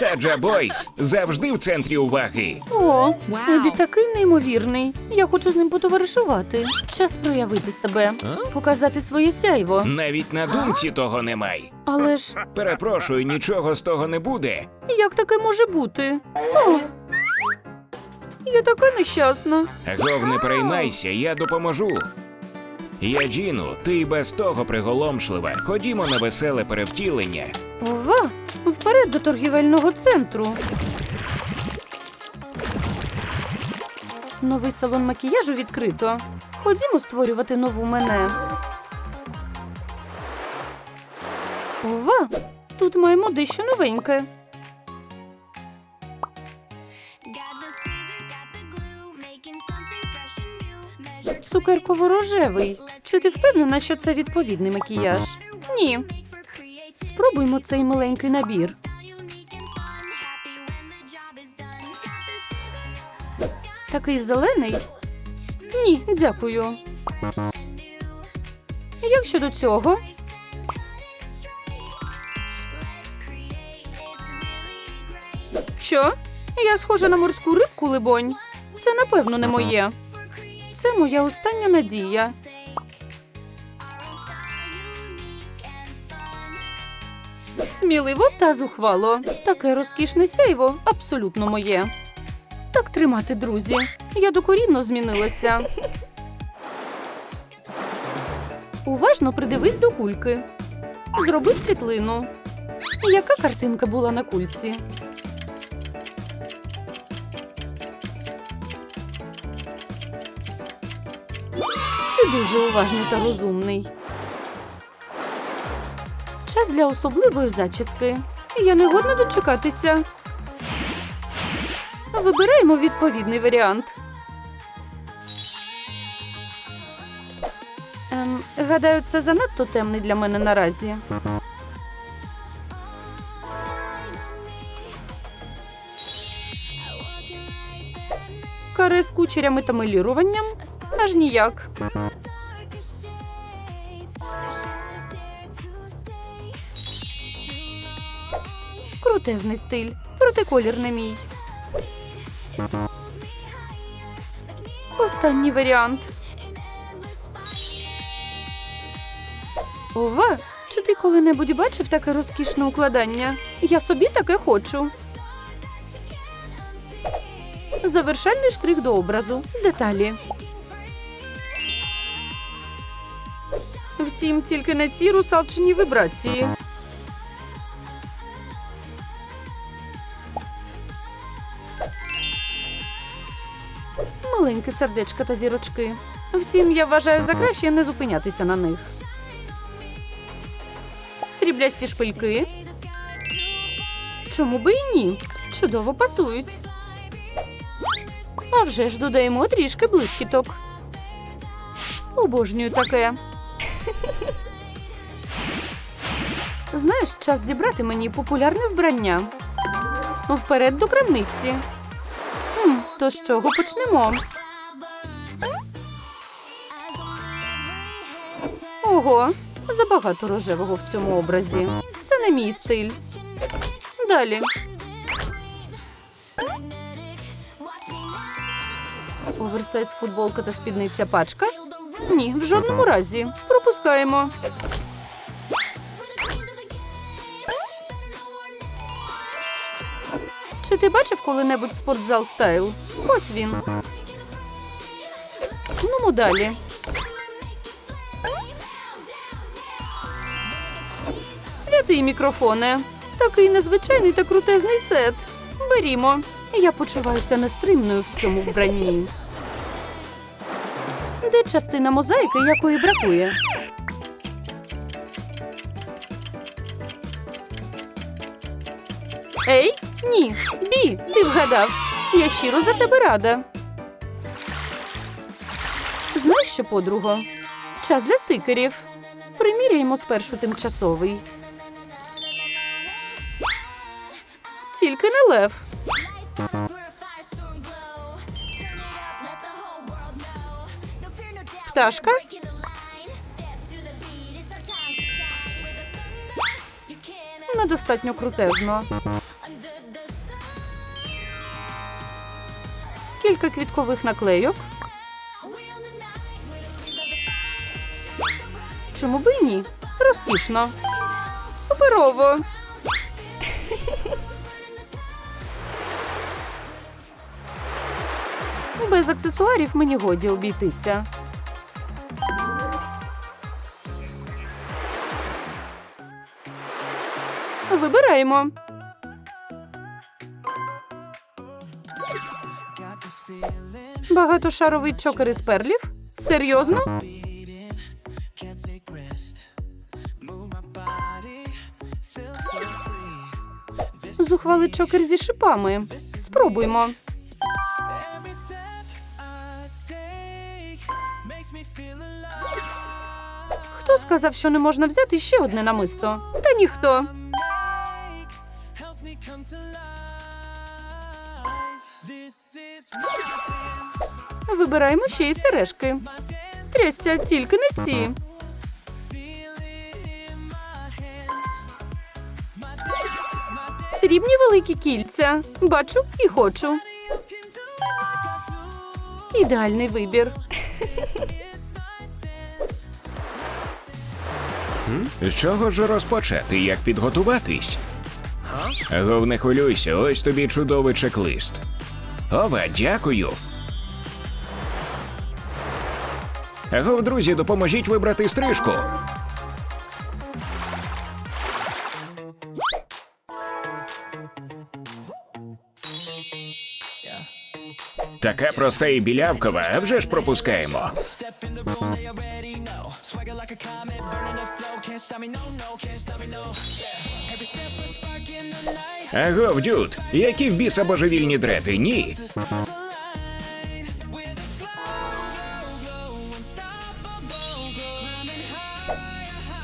Саджа Бойс завжди в центрі уваги. О, Ебі такий неймовірний. Я хочу з ним потоваришувати. Час проявити себе, показати своє сяйво. Навіть на думці того немає. Але ж Перепрошую, нічого з того не буде. як таке може бути? О, я така нещасна. Гов, не переймайся, я допоможу. Я Джіну, ти й без того приголомшлива. Ходімо на веселе перевтілення. Ова, вперед до торгівельного центру. Новий салон макіяжу відкрито. Ходімо створювати нову мене. Ова, тут маємо дещо новеньке. Цукерково-рожевий. Чи ти впевнена, що це відповідний макіяж? Ні. Спробуймо цей миленький набір. Такий зелений? Ні, дякую. Як щодо цього? Що? Я схожа на морську рибку, либонь. Це напевно не моє. Це моя остання надія. Сміливо та зухвало. Таке розкішне сяйво абсолютно моє. Так тримати, друзі. Я докорінно змінилася. Уважно придивись до кульки. Зроби світлину. Яка картинка була на кульці? Ти дуже уважний та розумний. Час для особливої зачіски. Я не годна дочекатися. Вибираємо відповідний варіант. Ем, гадаю, це занадто темний для мене наразі. Каре з кучерями та миліруванням? Аж ніяк. Крутезний стиль. Проте колір не мій. Останній варіант. Ова, чи ти коли-небудь бачив таке розкішне укладання? Я собі таке хочу. Завершальний штрих до образу. Деталі. Втім, тільки не ці русалчині вибрації. Маленькі сердечка та зірочки. Втім, я вважаю за краще не зупинятися на них. Сріблясті шпильки. Чому би і ні? Чудово пасують. А вже ж додаємо трішки блискіток. Обожнюю таке. Знаєш, час дібрати мені популярне вбрання. Вперед до крамниці. То з чого почнемо? Ого, забагато рожевого в цьому образі. Це не мій стиль. Далі. Оверсайз футболка та спідниця пачка? Ні, в жодному разі. Пропускаємо. Чи ти бачив коли-небудь спортзал стайл? Ось він. Ну, далі. Святий мікрофоне. Такий незвичайний та крутезний сет. Берімо. Я почуваюся нестримною в цьому вбранні. Де частина мозаїки, якої бракує? Ей, ні, Бі, ти вгадав. Я щиро за тебе рада. Знаєш що, подруго? Час для стикерів. Приміряємо спершу тимчасовий. Тільки не лев. Пташка. Breaking the кілька квіткових наклейок. Чому б і ні? Розкішно. Суперово. Без аксесуарів мені годі обійтися. Вибираємо. Багатошаровий чокер із перлів? Серйозно? Зухвалий чокер зі шипами. Спробуймо. Хто сказав, що не можна взяти ще одне намисто? Та ніхто. Вибираємо ще й сережки. Трясця, тільки не ці. Срібні великі кільця. Бачу і хочу. Ідеальний вибір. З чого ж розпочати, як підготуватись? Гов, не хвилюйся, ось тобі чудовий чек-лист. Ова, дякую. Гов, друзі, допоможіть вибрати стрижку. Така проста і білявкова, а вже ж пропускаємо. Агов, дюд, які в біса божевільні дрети, ні.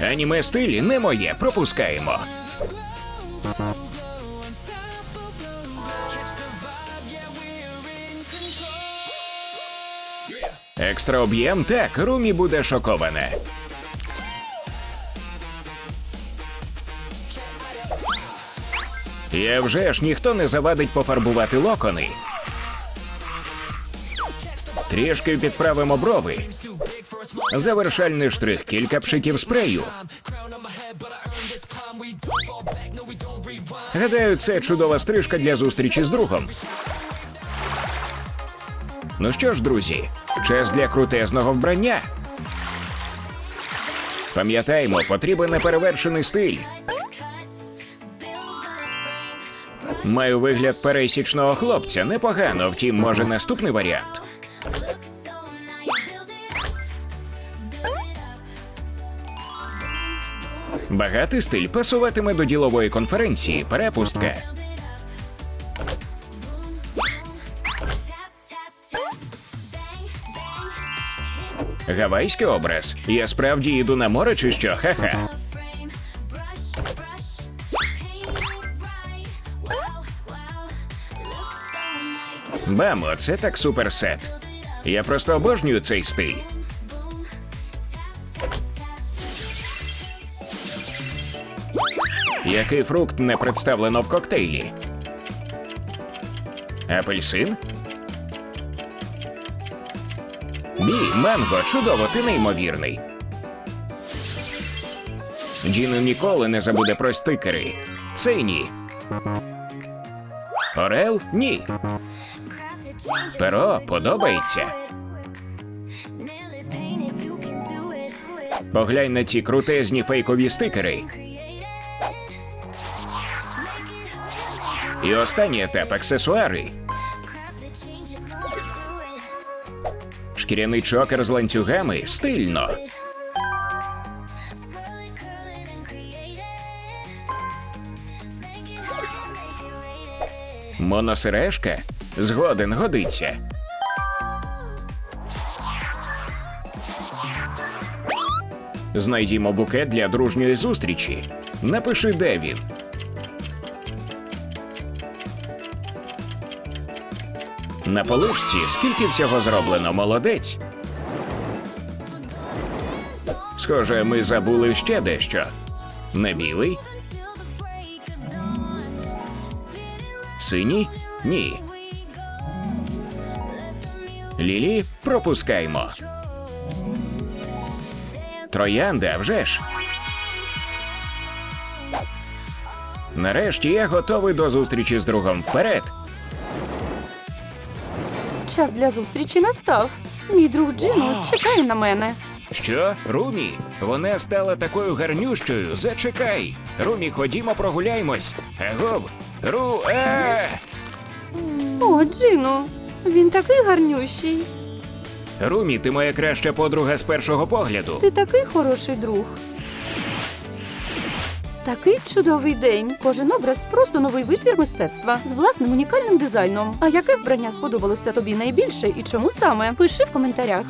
Аніме стиль не моє, пропускаємо. Екстра об'єм, так, Румі буде шоковане. І вже ж ніхто не завадить пофарбувати локони. Трішки підправимо брови. Завершальний штрих, кілька пшиків спрею. Гадаю, це чудова стрижка для зустрічі з другом. Ну що ж, друзі, час для крутезного вбрання. Пам'ятаємо, потрібен неперевершений стиль. Маю вигляд пересічного хлопця. Непогано, втім, може наступний варіант. Багатий стиль пасуватиме до ділової конференції. Перепустка. Гавайський образ. Я справді йду на море чи що? Ха-ха. Бамо, це так суперсет. Я просто обожнюю цей стиль. Який фрукт не представлено в коктейлі? Апельсин? Бі, манго, чудово, ти неймовірний. Джіну ніколи не забуде про стикери. Цей ні. Орел? Ні. Перо подобається. Поглянь на ці крутезні фейкові стикери. І останній етап аксесуари. Шкіряний чокер з ланцюгами стильно. Моносережка? Згоден, годиться. Знайдімо букет для дружньої зустрічі. Напиши, де він. На поличці скільки всього зроблено, молодець. Схоже, ми забули ще дещо. Не білий? Синій? Ні. Лілі пропускаємо. Троянда, вже ж. Нарешті я готовий до зустрічі з другом. Вперед! Час для зустрічі настав. Мій друг Джину чекає на мене. Що, Румі? Вона стала такою гарнющою. Зачекай. Румі, ходімо прогуляймось. Агов. Ру. Е! О, Джину, він такий гарнющий. Румі, ти моя краща подруга з першого погляду. Ти такий хороший друг. Такий чудовий день. Кожен образ просто новий витвір мистецтва з власним унікальним дизайном. А яке вбрання сподобалося тобі найбільше і чому саме? Пиши в коментарях.